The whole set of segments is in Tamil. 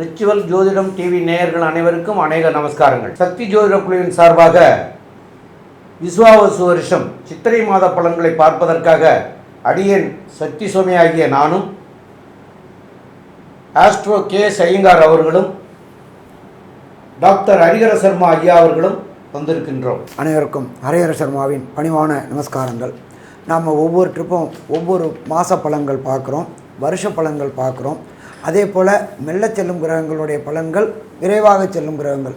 ரிச்சுவல் ஜோதிடம் டிவி நேயர்கள் அனைவருக்கும் அநேக நமஸ்காரங்கள். சக்தி ஜோதிட குழுவின் சார்பாக விஸ்வாவசு வருஷம் சித்திரை மாத பலன்களை பார்ப்பதற்காக அடியேன் சக்தி சுவாமி ஆகிய நானும் ஆஸ்ட்ரோ கே ஐயங்கார் அவர்களும் டாக்டர் ஹரிஹர சர்மா ஐயா அவர்களும் வந்திருக்கின்றோம். அனைவருக்கும் ஹரிஹர சர்மாவின் பணிவான நமஸ்காரங்கள். நாம் ஒவ்வொரு ட்ரிப்பும் ஒவ்வொரு மாத பலன்கள் பார்க்குறோம் வருஷ பலன்கள் பார்க்குறோம். அதே போல் மெல்ல செல்லும் கிரகங்களுடைய பலன்கள் விரைவாக செல்லும் கிரகங்கள்.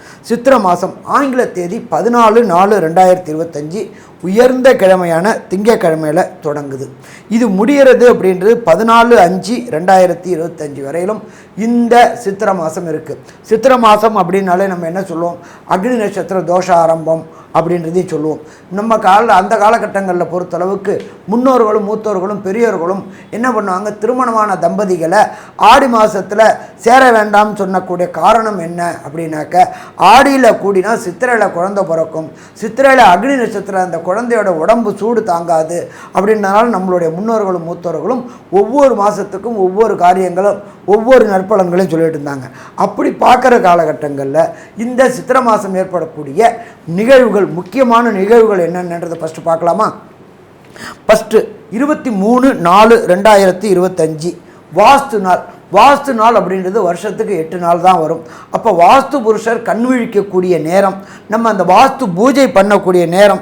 சித்திர மாதம் ஆங்கில தேதி பதினாலு நாலு ரெண்டாயிரத்தி இருபத்தஞ்சி. உயர்ந்த கிழமையான திங்கக்கிழமையில் தொடங்குது. இது முடிகிறது அப்படின்றது பதினாலு அஞ்சு ரெண்டாயிரத்தி இருபத்தஞ்சி வரையிலும் இந்த சித்திர மாதம் இருக்குது சித்திர மாதம் அப்படின்னாலே நம்ம என்ன சொல்லுவோம்? அக்னி நட்சத்திர தோஷ ஆரம்பம் அப்படின்றதையும் சொல்லுவோம். நம்ம கால அந்த காலகட்டங்களில் பொறுத்தளவுக்கு முன்னோர்களும் மூத்தோர்களும் பெரியோர்களும் என்ன பண்ணுவாங்க? திருமணமான தம்பதிகளை ஆடி மாதத்தில் சேர வேண்டாம்னு சொன்னக்கூடிய காரணம் என்ன அப்படின்னாக்க ஆடியில் கூடினா சித்திரையில் குழந்தை பிறக்கும். சித்திரையில் அக்னி நட்சத்திரம் அந்த குழந்தையோட உடம்பு சூடு தாங்காது அப்படின்றனால நம்மளுடைய முன்னோர்களும் மூத்தோர்களும் ஒவ்வொரு மாதத்துக்கும் ஒவ்வொரு காரியங்களும் ஒவ்வொரு நற்பலன்களையும் சொல்லிட்டு இருந்தாங்க. அப்படி பார்க்குற காலகட்டங்களில் இந்த சித்திர மாதம் ஏற்படக்கூடிய நிகழ்வுகள் முக்கியமான நிகழ்வுகள் என்னென்னன்றதை ஃபஸ்ட்டு பார்க்கலாமா? ஃபஸ்ட்டு இருபத்தி மூணு நாலு ரெண்டாயிரத்தி இருபத்தஞ்சி. வாஸ்து நாள். வாஸ்து நாள் அப்படின்றது வருஷத்துக்கு எட்டு நாள் தான் வரும். அப்போ வாஸ்து புருஷர் கண் விழிக்கக்கூடிய நேரம் நம்ம அந்த வாஸ்து பூஜை பண்ணக்கூடிய நேரம்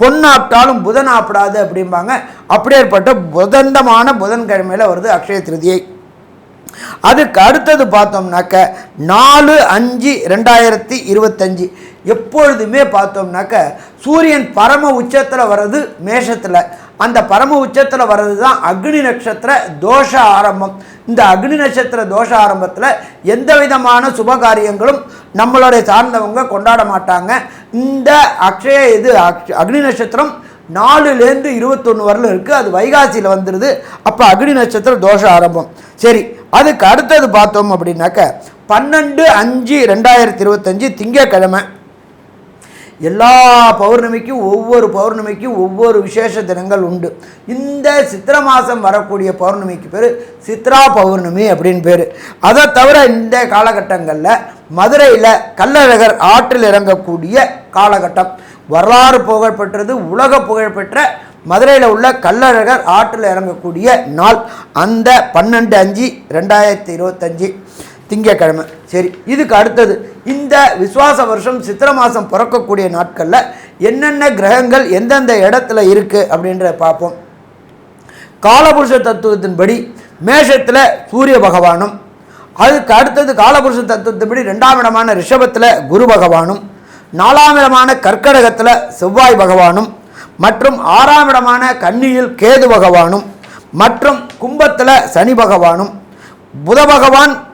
பொன்னாப்டாலும் புதன் ஆப்பிடாது அப்படிம்பாங்க. அப்படியேற்பட்ட புதந்தமான புதன்கிழமையில் வருது அக்ஷய திருதியை. அதுக்கு அடுத்தது பார்த்தோம்னாக்க நாலு அஞ்சு ரெண்டாயிரத்தி இருபத்தஞ்சி. எப்பொழுதுமே பார்த்தோம்னாக்க சூரியன் பரம உச்சத்தில் வர்றது மேஷத்தில். அந்த பரம உச்சத்தில் வர்றது தான் அக்னி நட்சத்திர தோஷ ஆரம்பம். இந்த அக்னி நட்சத்திர தோஷ ஆரம்பத்தில் எந்த விதமான சுப காரியங்களும் நம்மளுடைய சார்ந்தவங்க கொண்டாட மாட்டாங்க. இந்த அக்ஷய இது அக்ஷ- அக்னி நட்சத்திரம் நாலுலேருந்து இருபத்தொன்று வரல இருக்குது அது வைகாசியில் வந்துடுது அப்போ அக்னி நட்சத்திரம் தோஷம் ஆரம்பம். சரி அதுக்கு அடுத்தது பார்த்தோம் அப்படின்னாக்க பன்னெண்டு அஞ்சு ரெண்டாயிரத்தி இருபத்தஞ்சி திங்கக்கிழமை. எல்லா பௌர்ணமிக்கும் ஒவ்வொரு பௌர்ணமிக்கும் ஒவ்வொரு விசேஷ தினங்கள் உண்டு. இந்த சித்திர மாதம் வரக்கூடிய பௌர்ணமிக்கு பேர் சித்ரா பௌர்ணமி அப்படின்னு பேர். அதை தவிர இந்த காலகட்டங்களில் மதுரையில் கள்ளழகர் ஆற்றில் இறங்கக்கூடிய காலகட்டம். வரலாறு புகழ்பெற்றது உலக புகழ்பெற்ற மதுரையில் உள்ள கள்ளழகர் ஆற்றில் இறங்கக்கூடிய நாள். அந்த பன்னெண்டு அஞ்சு ரெண்டாயிரத்தி இருபத்தஞ்சி திங்கக்கிழமை சரி இதுக்கு அடுத்தது இந்த விசுவாச வருஷம் சித்திர மாதம் பிறக்கக்கூடிய நாட்களில் என்னென்ன கிரகங்கள் எந்தெந்த இடத்துல இருக்குது அப்படின்றத பார்ப்போம். காலபுருஷ தத்துவத்தின்படி மேஷத்தில் சூரிய பகவானும் அதுக்கு அடுத்தது காலபுருஷ தத்துவத்தின்படி ரெண்டாம் இடமான ரிஷபத்தில் குரு பகவானும் நாலாம் இடமான கற்கடகத்தில் செவ்வாய் பகவானும் மற்றும் ஆறாம் இடமான கன்னியில் கேது பகவானும் மற்றும் கும்பத்தில் சனி பகவானும் புத பகவான்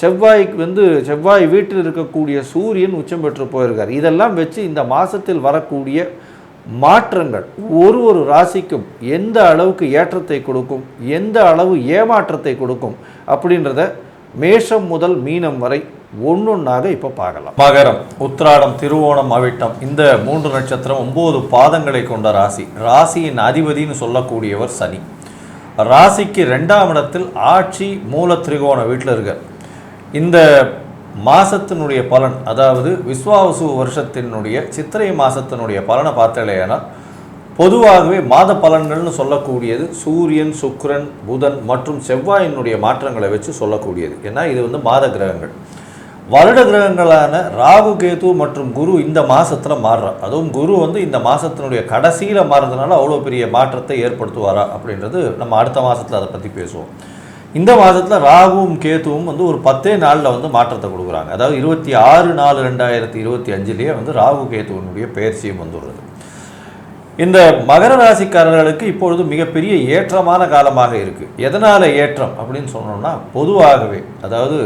செவ்வாய்க்கு வந்து செவ்வாய் வீட்டில் இருக்கக்கூடிய சூரியன் உச்சம் பெற்று போயிருக்கார். இதெல்லாம் வச்சு இந்த மாதத்தில் வரக்கூடிய மாற்றங்கள் ஒரு ஒரு ராசிக்கும் எந்த அளவுக்கு ஏற்றத்தை கொடுக்கும் எந்த அளவு ஏமாற்றத்தை கொடுக்கும் அப்படின்றத மேஷம் முதல் மீனம் வரை ஒன்றொன்னாக இப்போ பார்க்கலாம். மகரம் உத்திராடம் திருவோணம் அவிட்டம் இந்த மூன்று நட்சத்திரம் ஒன்பது பாதங்களை கொண்ட ராசி. ராசியின் அதிபதின்னு சொல்லக்கூடியவர் சனி. ராசிக்கு ரெண்டாம் இடத்தில் ஆட்சி மூல திரிகோண வீட்டில் இருக்கார். இந்த மாசத்தினுடைய பலன் அதாவது விஸ்வாவசு வருஷத்தினுடைய சித்திரை மாசத்தினுடைய பலனை பார்த்தலையானா பொதுவாகவே மாத பலன்கள்னு சொல்லக்கூடியது சூரியன் சுக்கிரன் புதன் மற்றும் செவ்வாயினுடைய மாற்றங்களை வச்சு சொல்லக்கூடியது. ஏன்னா இது வந்து மாத கிரகங்கள். வருட கிரகங்களான ராகு கேது மற்றும் குரு இந்த மாதத்தில் மாறுறார். அதுவும் குரு வந்து இந்த மாதத்தினுடைய கடைசியில் மாறுறதுனால அவ்வளோ பெரிய மாற்றத்தை ஏற்படுத்துவாரா அப்படின்றது நம்ம அடுத்த மாதத்தில் அதை பற்றி பேசுவோம். இந்த மாதத்தில் ராகுவும் கேதுவும் வந்து ஒரு பத்தே நாளில் வந்து மாற்றத்தை கொடுக்குறாங்க. அதாவது இருபத்தி ஆறு நாலு ரெண்டாயிரத்தி இருபத்தி அஞ்சுலேயே வந்து ராகு கேதுவனுடைய பெயர்ச்சியும் வந்துடுறது இந்த மகர ராசிக்காரர்களுக்கு இப்பொழுது மிகப்பெரிய ஏற்றமான காலமாக இருக்குது எதனால் ஏற்றம் அப்படின்னு சொன்னோம்னா பொதுவாகவே அதாவது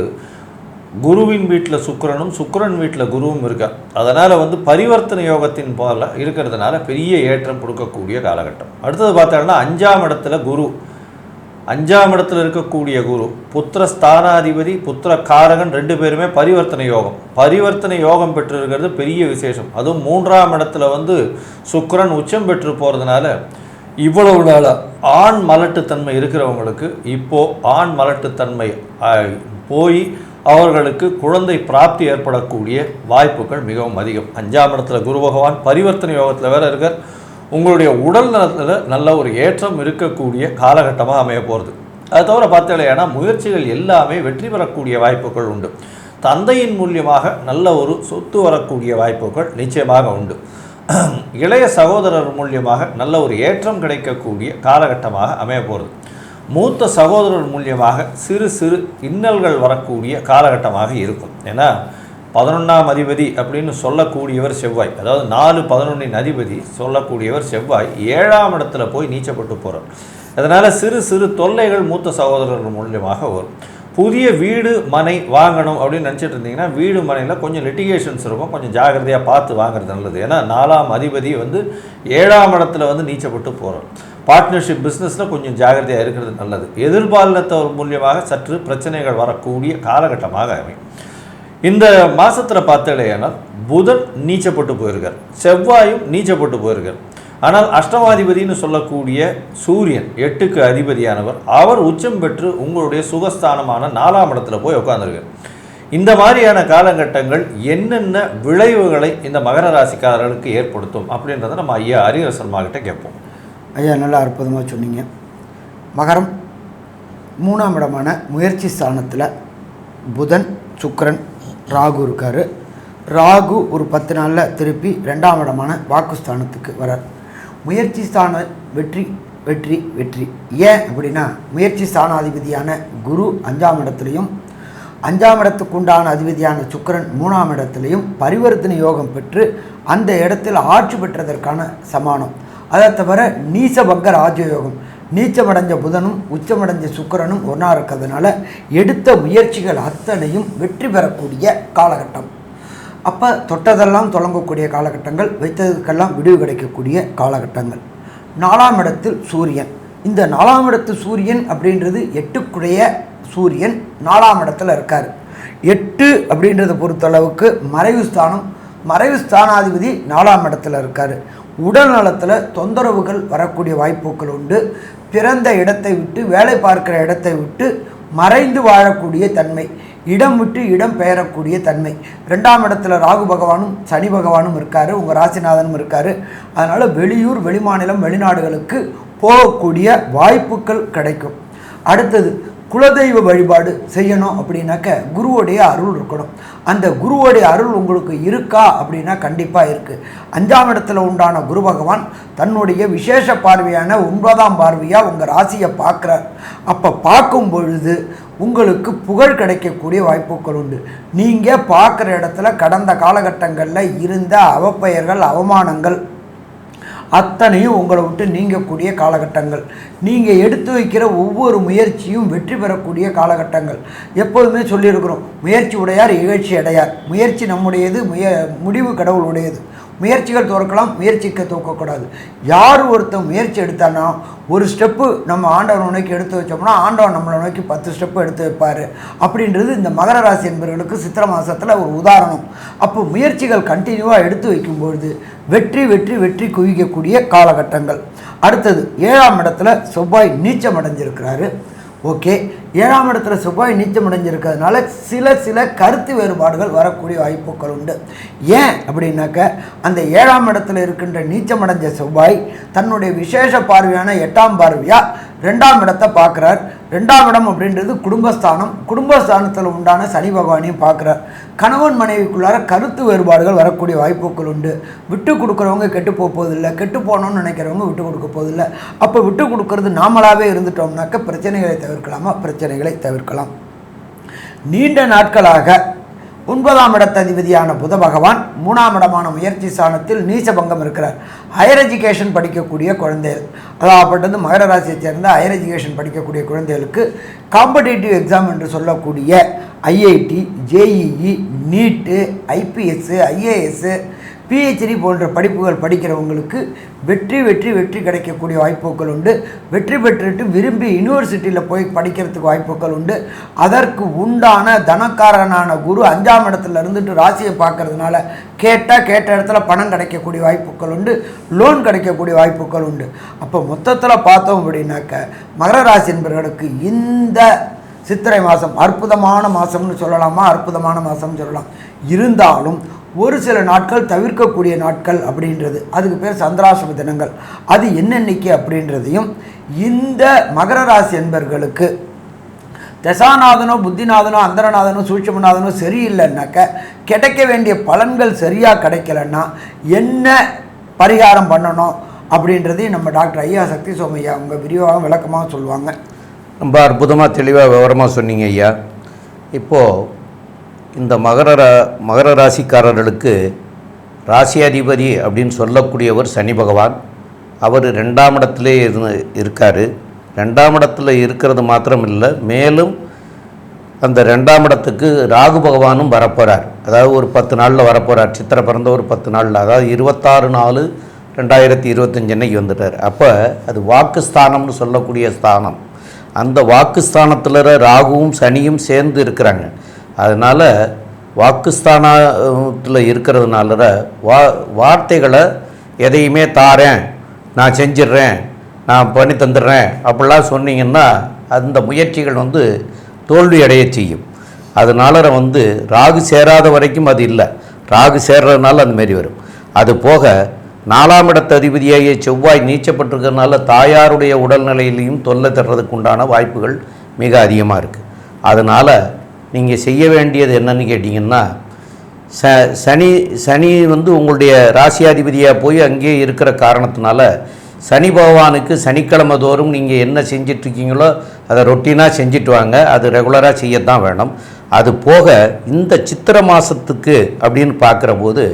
குருவின் வீட்டில் சுக்கரனும் சுக்கரன் வீட்டில் குருவும் இருக்கா அதனால் வந்து பரிவர்த்தனை யோகத்தின் போல இருக்கிறதுனால பெரிய ஏற்றம் கொடுக்கக்கூடிய காலகட்டம். அடுத்தது பார்த்தோம்னா அஞ்சாம் இடத்துல குரு. அஞ்சாம் இடத்துல இருக்கக்கூடிய குரு புத்திர ஸ்தானாதிபதி புத்திர காரகன் ரெண்டு பேருமே பரிவர்த்தனை யோகம். பரிவர்த்தனை யோகம் பெற்றிருக்கிறது பெரிய விசேஷம். அதுவும் மூன்றாம் இடத்துல வந்து சுக்கரன் உச்சம் பெற்று போகிறதுனால இவ்வளவு நாளாக ஆண் மலட்டுத்தன்மை இருக்கிறவங்களுக்கு இப்போ ஆண் மலட்டுத்தன்மை போய் அவர்களுக்கு குழந்தை பிராப்தி ஏற்படக்கூடிய வாய்ப்புகள் மிகவும் அதிகம். அஞ்சாம் இடத்துல குரு பகவான் பரிவர்த்தனை யோகத்தில் வேற இருக்கார். உங்களுடைய உடல் நலத்தில் நல்ல ஒரு ஏற்றம் இருக்கக்கூடிய காலகட்டமாக அமைய போகிறது அது தவிர பார்த்தீங்கன்னா முயற்சிகள் எல்லாமே வெற்றி பெறக்கூடிய வாய்ப்புகள் உண்டு. தந்தையின் மூலியமாக நல்ல ஒரு சொத்து வரக்கூடிய வாய்ப்புகள் நிச்சயமாக உண்டு. இளைய சகோதரர் மூலியமாக நல்ல ஒரு ஏற்றம் கிடைக்கக்கூடிய காலகட்டமாக அமைய போகிறது மூத்த சகோதரர் மூலியமாக சிறு சிறு இன்னல்கள் வரக்கூடிய காலகட்டமாக இருக்கும். ஏன்னா பதினொன்றாம் அதிபதி அப்படின்னு சொல்லக்கூடியவர் செவ்வாய். அதாவது நாலு பதினொன்றின் அதிபதி சொல்லக்கூடியவர் செவ்வாய் ஏழாம் இடத்துல போய் நீச்சப்பட்டு போகிறார் அதனால் சிறு சிறு தொல்லைகள் மூத்த சகோதரர்கள் மூலியமாக வரும். புதிய வீடு மனை வாங்கணும் அப்படின்னு நினச்சிட்டு இருந்தீங்கன்னா வீடு மனையில் கொஞ்சம் லிட்டிகேஷன்ஸ் இருக்கும். கொஞ்சம் ஜாகிரதையாக பார்த்து வாங்குறது நல்லது. ஏன்னா நாலாம் அதிபதி வந்து ஏழாம் இடத்துல வந்து நீச்சப்பட்டு போகிறோம் பார்ட்னர்ஷிப் பிஸ்னஸில் கொஞ்சம் ஜாகிரதையாக இருக்கிறது நல்லது. எதிர்பாலினத்தவர் மூலியமாக சற்று பிரச்சனைகள் வரக்கூடிய காலகட்டமாக அமையும். இந்த மாதத்தில் பார்த்தலையானா புதன் நீச்சப்பட்டு போயிருக்கார். செவ்வாயும் நீச்சப்பட்டு போயிருக்கார். ஆனால் அஷ்டமாதிபதினு சொல்லக்கூடிய சூரியன் எட்டுக்கு அதிபதியானவர் அவர் உச்சம் பெற்று உங்களுடைய சுகஸ்தானமான நாலாம் இடத்துல போய் உட்காந்துருக்கார் இந்த மாதிரியான காலகட்டங்கள் என்னென்ன விளைவுகளை இந்த மகர ராசிக்காரர்களுக்கு ஏற்படுத்தும் அப்படின்றத நம்ம ஐயா ஹரிஹர சர்மா கிட்ட கேட்போம். ஐயா நல்லா அற்புதமாக சொன்னீங்க. மகரம் மூணாம் இடமான முயற்சி ஸ்தானத்தில் புதன் சுக்கரன் ராகு இருக்கார். ராகு ஒரு பத்து நாளில் திருப்பி ரெண்டாம் இடமான வாக்குஸ்தானத்துக்கு வரார். முயற்சி ஸ்தான வெற்றி வெற்றி வெற்றி. ஏன் அப்படின்னா முயற்சி ஸ்தானாதிபதியான குரு அஞ்சாம் இடத்துலையும் அஞ்சாம் இடத்துக்கு உண்டான அதிபதியான சுக்கரன் மூணாம் இடத்துலையும் பரிவர்த்தனை யோகம் பெற்று அந்த இடத்தில் ஆட்சி பெற்றதற்கான சமானம். அதை தவிர நீசபங்க ராஜயோகம். நீச்சமடைஞ்ச புதனும் உச்சமடைஞ்ச சுக்கிரனும் ஒன்றா இருக்கிறதுனால எடுத்த முயற்சிகள் அத்தனையும் வெற்றி பெறக்கூடிய காலகட்டம். அப்போ தொட்டதெல்லாம் தொடங்கக்கூடிய காலகட்டங்கள் வைத்ததுக்கெல்லாம் விடுவு கிடைக்கக்கூடிய காலகட்டங்கள். நாலாம் இடத்தில் சூரியன். இந்த நாலாம் இடத்து சூரியன் அப்படின்றது எட்டுக்குடைய சூரியன் நாலாம் இடத்துல இருக்கார். எட்டு அப்படின்றத பொறுத்தளவுக்கு மறைவு ஸ்தானம் மறைவு ஸ்தானாதிபதி நாலாம் இடத்துல இருக்கார். உடல் நலத்தில் தொந்தரவுகள் வரக்கூடிய வாய்ப்புகள் உண்டு. பிறந்த இடத்தை விட்டு வேலை பார்க்கிற இடத்தை விட்டு மறைந்து வாழக்கூடிய தன்மை இடம் விட்டு இடம் பெயரக்கூடிய தன்மை. ரெண்டாம் இடத்துல ராகு பகவானும் சனி பகவானும் இருக்கார் உங்கள் ராசிநாதனும் இருக்கார். அதனால் வெளியூர் வெளிமாநிலம் வெளிநாடுகளுக்கு போகக்கூடிய வாய்ப்புகள் கிடைக்கும். அடுத்தது குலதெய்வ வழிபாடு செய்யணும் அப்படின்னாக்க குருவுடைய அருள் இருக்கணும். அந்த குருவுடைய அருள் உங்களுக்கு இருக்கா அப்படின்னா கண்டிப்பாக இருக்குது அஞ்சாம் இடத்துல உண்டான குரு பகவான் தன்னுடைய விசேஷ பார்வையான ஒன்பதாம் பார்வையாக உங்கள் ராசியை பார்க்குறார். அப்போ பார்க்கும் பொழுது உங்களுக்கு புகழ் கிடைக்கக்கூடிய வாய்ப்புகள் உண்டு. நீங்கள் பார்க்குற இடத்துல கடந்த காலகட்டங்களில் இருந்த அவப்பெயர்கள் அவமானங்கள் அத்தனையும் உங்களை விட்டு நீங்கக்கூடிய காலகட்டங்கள். நீங்கள் எடுத்து வைக்கிற ஒவ்வொரு முயற்சியும் வெற்றி பெறக்கூடிய காலகட்டங்கள். எப்போதுமே சொல்லியிருக்கிறோம் முயற்சி உடையார் இகழ்ச்சி அடையார். முயற்சி நம்முடையது முய முடிவு கடவுளுடையது. முயற்சிகள் தோற்கலாம் முயற்சிக்க தூக்கக்கூடாது. யார் ஒருத்தன் முயற்சி எடுத்தானா ஒரு ஸ்டெப்பு நம்ம ஆண்டவனை நோக்கி எடுத்து வச்சோம்னா ஆண்டவன் நம்மளை நோக்கி பத்து ஸ்டெப்பு எடுத்து வைப்பார். அப்படின்றது இந்த மகர ராசி என்பவர்களுக்கு சித்திரை மாதத்தில் ஒரு உதாரணம். அப்போ முயற்சிகள் கண்டினியூவாக எடுத்து வைக்கும்பொழுது வெற்றி வெற்றி வெற்றி குவிக்கக்கூடிய காலகட்டங்கள். அடுத்தது ஏழாம் இடத்துல செவ்வாய் நீச்சம் அடைஞ்சிருக்கிறாரு. ஓகே ஏழாம் இடத்துல செவ்வாய் நீச்சம் அடைஞ்சிருக்கிறதுனால சில சில கருத்து வேறுபாடுகள் வரக்கூடிய வாய்ப்புகள் உண்டு. ஏன் அப்படின்னாக்க அந்த ஏழாம் இடத்துல இருக்கின்ற நீச்சம் அடைஞ்ச செவ்வாய் தன்னுடைய விசேஷ பார்வையான எட்டாம் பார்வையாக ரெண்டாம் இடத்தை பார்க்குறார். ரெண்டாம் இடம் அப்படின்றது குடும்பஸ்தானம். குடும்பஸ்தானத்தில் உண்டான சனி பகவானையும் பார்க்குறார். கணவன் மனைவிக்குள்ளார கருத்து வேறுபாடுகள் வரக்கூடிய வாய்ப்புகள் உண்டு. விட்டு கொடுக்குறவங்க கெட்டு போக போவதில்லை. கெட்டு போகணும்னு நினைக்கிறவங்க விட்டு கொடுக்க போவதில்லை. அப்போ விட்டு கொடுக்கறது நாமளாகவே இருந்துட்டோம்னாக்க பிரச்சனைகளை தவிர்க்கலாமா? பிரச்சனைகளை தவிர்க்கலாம். நீண்ட நாட்களாக ஒன்பதாம் இடத்ததிபதியான புத பகவான் மூணாம் இடமான முயற்சி ஸ்தானத்தில் நீசபங்கம் இருக்கிறார். ஹையர் எஜுகேஷன் படிக்கக்கூடிய குழந்தைகள் அதாகப்பட்டது மகர ராசியைச் சேர்ந்த ஹையர் எஜுகேஷன் படிக்கக்கூடிய குழந்தைகளுக்கு காம்படேட்டிவ் எக்ஸாம் என்று சொல்லக்கூடிய IIT JEE NEET IPS IAS PhD போன்ற படிப்புகள் படிக்கிறவங்களுக்கு வெற்றி வெற்றி வெற்றி கிடைக்கக்கூடிய வாய்ப்புகள் உண்டு. வெற்றி பெற்றுட்டு விரும்பி யூனிவர்சிட்டியில் போய் படிக்கிறதுக்கு வாய்ப்புகள் உண்டு. அதற்கு உண்டான தனக்காரனான குரு அஞ்சாம் இடத்துல இருந்துட்டு ராசியை பார்க்கறதுனால கேட்டால் கேட்ட இடத்துல பணம் கிடைக்கக்கூடிய வாய்ப்புகள் உண்டு. லோன் கிடைக்கக்கூடிய வாய்ப்புகள் உண்டு. அப்போ மொத்தத்தில் பார்த்தோம் அப்படின்னாக்க மகர ராசி என்பவர்களுக்கு இந்த சித்திரை மாதம் அற்புதமான மாதம்னு சொல்லலாமா? அற்புதமான மாதம்னு சொல்லலாம். இருந்தாலும் ஒரு சில நாட்கள் தவிர்க்கக்கூடிய நாட்கள் அப்படின்றது. அதுக்கு பேர் சந்திராசிரம தினங்கள். அது என்னென்னைக்கு அப்படின்றதையும் இந்த மகர ராசி என்பர்களுக்கு தசாநாதனோ புத்திநாதனோ அந்தரநாதனோ சூட்சமநாதனோ சரியில்லைன்னாக்க கிடைக்க வேண்டிய பலன்கள் சரியாக கிடைக்கலன்னா என்ன பரிகாரம் பண்ணணும் அப்படின்றதையும் நம்ம டாக்டர் ஐயா சக்தி சோமையா அவங்க விரிவாக விளக்கமாக சொல்லுவாங்க. ரொம்ப அற்புதமாக தெளிவாக விவரமாக சொன்னீங்க ஐயா. இப்போது இந்த மகர ரா- மகர ராசிக்காரர்களுக்கு ராசியாதிபதி அப்படின்னு சொல்லக்கூடியவர் சனி பகவான். அவர் ரெண்டாம் இடத்துலே இருந்து இருக்கார். ரெண்டாம் இடத்துல இருக்கிறது மாத்திரம் இல்லை மேலும் அந்த ரெண்டாம் இடத்துக்கு ராகு பகவானும் வரப்போகிறார் அதாவது ஒரு பத்து நாளில் வரப்போகிறார் சித்திரை பிறந்த ஒரு பத்து நாளில். அதாவது இருபத்தாறு நாலு ரெண்டாயிரத்தி இருபத்தஞ்சு அன்னைக்கு வந்துட்டார். அப்போ அது வாக்குஸ்தானம்னு சொல்லக்கூடிய ஸ்தானம். அந்த வாக்குஸ்தானத்தில் ராகுவும் சனியும் சேர்ந்து இருக்கிறாங்க. அதனால் வாக்குஸ்தானத்தில் இருக்கிறதுனால வா வார்த்தைகளை எதையுமே தாரேன் நான் செஞ்சிடுறேன் நான் பண்ணி தந்துடுறேன் அப்படிலாம் சொன்னீங்கன்னா அந்த முயற்சிகள் வந்து தோல்வி அடைய செய்யும். அதனால வந்து ராகு சேராத வரைக்கும் அது இல்லை. ராகு சேர்றதுனால அந்தமாரி வரும். அது போக நாலாம் இடத்த அதிபதியாகிய செவ்வாய் நீச்சப்பட்டிருக்கிறதுனால தாயாருடைய உடல்நிலையிலையும் தொல்லை தர்றதுக்கு உண்டான வாய்ப்புகள் மிக அதிகமாக இருக்குது அதனால் நீங்கள் செய்ய வேண்டியது என்னன்னு கேட்டிங்கன்னா ச சனி சனி வந்து உங்களுடைய ராசியாதிபதியாக போய் அங்கேயே இருக்கிற காரணத்தினால சனி பகவானுக்கு சனிக்கிழமை தோறும் நீங்கள் என்ன செஞ்சிட்ருக்கீங்களோ அதை ரொட்டீனாக செஞ்சுட்டு வாங்க. அது ரெகுலராக செய்யத்தான் வேணும். அது போக இந்த சித்திரை மாதத்துக்கு அப்படின்னு பார்க்குற போது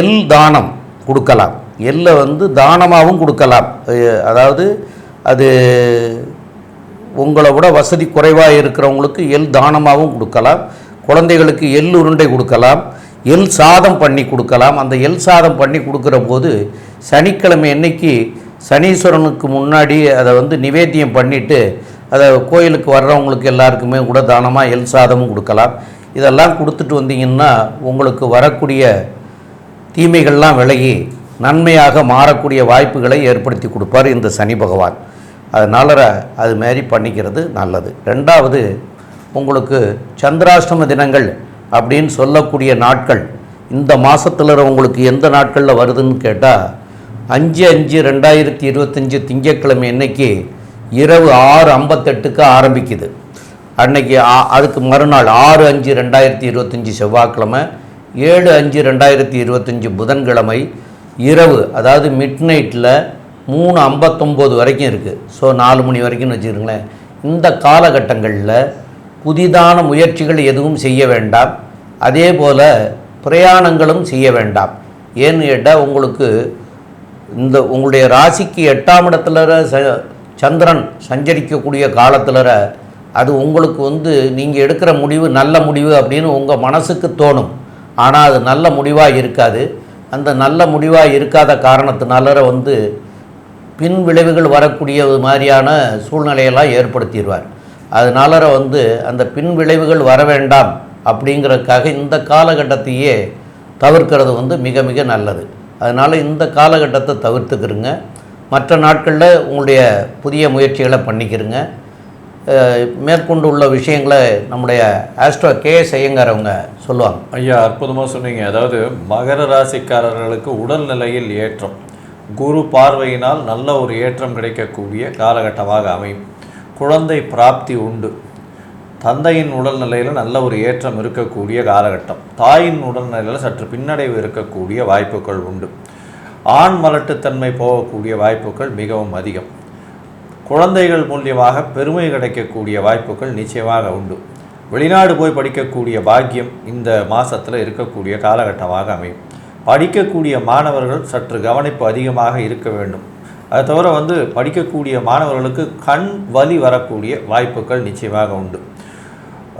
எல் தானம் கொடுக்கலாம். எல்லை வந்து தானமாகவும் கொடுக்கலாம். அதாவது அது உங்களை விட வசதி குறைவாக இருக்கிறவங்களுக்கு எள் தானமாகவும் கொடுக்கலாம். குழந்தைகளுக்கு எள் உருண்டை கொடுக்கலாம். எள் சாதம் பண்ணி கொடுக்கலாம். அந்த எள் சாதம் பண்ணி கொடுக்குற போது சனிக்கிழமை அன்னைக்கு சனீஸ்வரனுக்கு முன்னாடி அதை வந்து நிவேத்தியம் பண்ணிவிட்டு அதை கோயிலுக்கு வர்றவங்களுக்கு எல்லாருக்குமே கூட தானமாக எள் சாதமும் கொடுக்கலாம். இதெல்லாம் கொடுத்துட்டு வந்தீங்கன்னா உங்களுக்கு வரக்கூடிய தீமைகள்லாம் விலகி நன்மையாக மாறக்கூடிய வாய்ப்புகளை ஏற்படுத்தி கொடுப்பார் இந்த சனி பகவான். அதனால் அது மாரி பண்ணிக்கிறது நல்லது. ரெண்டாவது உங்களுக்கு சந்திராஷ்டம தினங்கள் அப்படின்னு சொல்லக்கூடிய நாட்கள் இந்த மாதத்தில் உங்களுக்கு எந்த நாட்களில் வருதுன்னு கேட்டால் அஞ்சு அஞ்சு ரெண்டாயிரத்தி இருபத்தஞ்சி திங்கட்கிழமை அன்னைக்கு இரவு ஆறு ஐம்பத்தெட்டுக்கு ஆரம்பிக்குது. அன்னைக்கு அதுக்கு மறுநாள் ஆறு அஞ்சு ரெண்டாயிரத்தி இருபத்தஞ்சி செவ்வாய்க்கிழமை ஏழு அஞ்சு ரெண்டாயிரத்தி இருபத்தஞ்சி புதன்கிழமை இரவு அதாவது மிட் நைட்டில் மூணு ஐம்பத்தொம்போது வரைக்கும் இருக்குது ஸோ நாலு மணி வரைக்கும்னு வச்சுக்கோங்களேன். இந்த காலகட்டங்களில் புதிதான முயற்சிகள் எதுவும் செய்ய வேண்டாம். அதே போல் பிரயாணங்களும் செய்ய வேண்டாம். ஏன்னு கேட்டால் உங்களுக்கு இந்த உங்களுடைய ராசிக்கு எட்டாம் இடத்துல ச சந்திரன் சஞ்சரிக்கக்கூடிய காலத்தில் அது உங்களுக்கு வந்து நீங்கள் எடுக்கிற முடிவு நல்ல முடிவு அப்படின்னு உங்கள் மனசுக்கு தோணும். ஆனால் அது நல்ல முடிவாக இருக்காது. அந்த நல்ல முடிவாக இருக்காத காரணத்தினால வந்து பின் விளைவுகள் வரக்கூடிய மாதிரியான சூழ்நிலையெல்லாம் ஏற்படுத்திடுவார். அதனால வந்து அந்த பின் விளைவுகள் வர வேண்டாம் அப்படிங்கிறதுக்காக இந்த காலகட்டத்தையே தவிர்க்கிறது வந்து மிக மிக நல்லது. அதனால் இந்த காலகட்டத்தை தவிர்த்துக்கிறங்க மற்ற நாட்களில் உங்களுடைய புதிய முயற்சிகளை பண்ணிக்கிறங்க மேற்கொண்டு உள்ள விஷயங்களை நம்முடைய ஆஸ்ட்ரோ கே ஐயங்கார் சொல்லுவாங்க. ஐயா அற்புதமாக சொன்னீங்க. அதாவது மகர ராசிக்காரர்களுக்கு உடல்நிலையில் ஏற்றம். குரு பார்வையினால் நல்ல ஒரு ஏற்றம் கிடைக்கக்கூடிய காலகட்டமாக அமையும். குழந்தை பிராப்தி உண்டு. தந்தையின் உடல்நிலையில் நல்ல ஒரு ஏற்றம் இருக்கக்கூடிய காலகட்டம். தாயின் உடல்நிலையில் சற்று பின்னடைவு இருக்கக்கூடிய வாய்ப்புகள் உண்டு. ஆண் மலட்டுத்தன்மை போகக்கூடிய வாய்ப்புகள் மிகவும் அதிகம். குழந்தைகள் மூலியமாக பெருமை கிடைக்கக்கூடிய வாய்ப்புகள் நிச்சயமாக உண்டு. வெளிநாடு போய் படிக்கக்கூடிய பாக்கியம் இந்த மாதத்தில் இருக்கக்கூடிய காலகட்டமாக அமையும். படிக்கக்கூடிய மாணவர்கள் சற்று கவனிப்பு அதிகமாக இருக்க வேண்டும். அதை தவிர வந்து படிக்கக்கூடிய மாணவர்களுக்கு கண் வலி வரக்கூடிய வாய்ப்புகள் நிச்சயமாக உண்டு.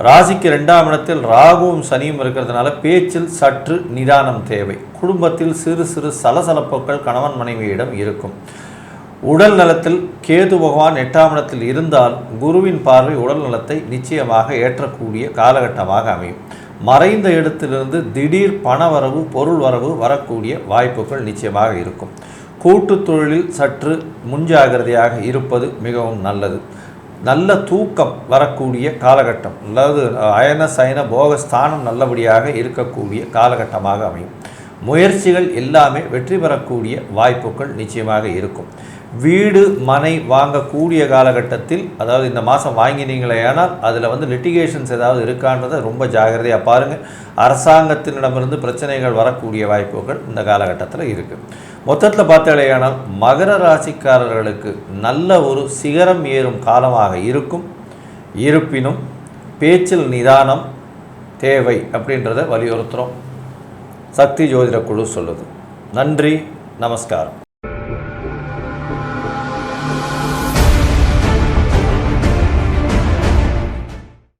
ராசிக்கு ரெண்டாம் இடத்தில் ராகுவும் சனியும் இருக்கிறதுனால பேச்சில் சற்று நிதானம் தேவை. குடும்பத்தில் சிறு சிறு சலசலப்புகள் கணவன் மனைவியிடம் இருக்கும். உடல் நலத்தில் கேது பகவான் எட்டாம் இடத்தில் இருந்தால் குருவின் பார்வை உடல் நலத்தை நிச்சயமாக ஏற்றக்கூடிய காலகட்டமாக அமையும். மறைந்த இடத்திலிருந்து திடீர் பண வரவு பொருள் வரவு வரக்கூடிய வாய்ப்புகள் நிச்சயமாக இருக்கும். கூட்டு தொழிலில் சற்று முன்ஜாகிரதையாக இருப்பது மிகவும் நல்லது. நல்ல தூக்கம் வரக்கூடிய காலகட்டம் அதாவது அயன சயன போகஸ்தானம் நல்லபடியாக இருக்கக்கூடிய காலகட்டமாக அமையும். முயற்சிகள் எல்லாமே வெற்றி பெறக்கூடிய வாய்ப்புகள் நிச்சயமாக இருக்கும். வீடு மனை வாங்கக்கூடிய காலகட்டத்தில் அதாவது இந்த மாதம் வாங்கினீங்களே ஆனால் அதில் வந்து லிட்டிகேஷன்ஸ் ஏதாவது இருக்கான்றதை ரொம்ப ஜாகிரதையாக பாருங்கள் அரசாங்கத்தினிடமிருந்து பிரச்சனைகள் வரக்கூடிய வாய்ப்புகள் இந்த காலகட்டத்தில் இருக்குது மொத்தத்தில் பார்த்தாலேயானால் மகர ராசிக்காரர்களுக்கு நல்ல ஒரு சிகரம் ஏறும் காலமாக இருக்கும். இருப்பினும் பேச்சில் நிதானம் தேவை அப்படின்றத வலியுறுத்துகிறோம் சக்தி ஜோதிட குழு சொல்லுது. நன்றி நமஸ்காரம்.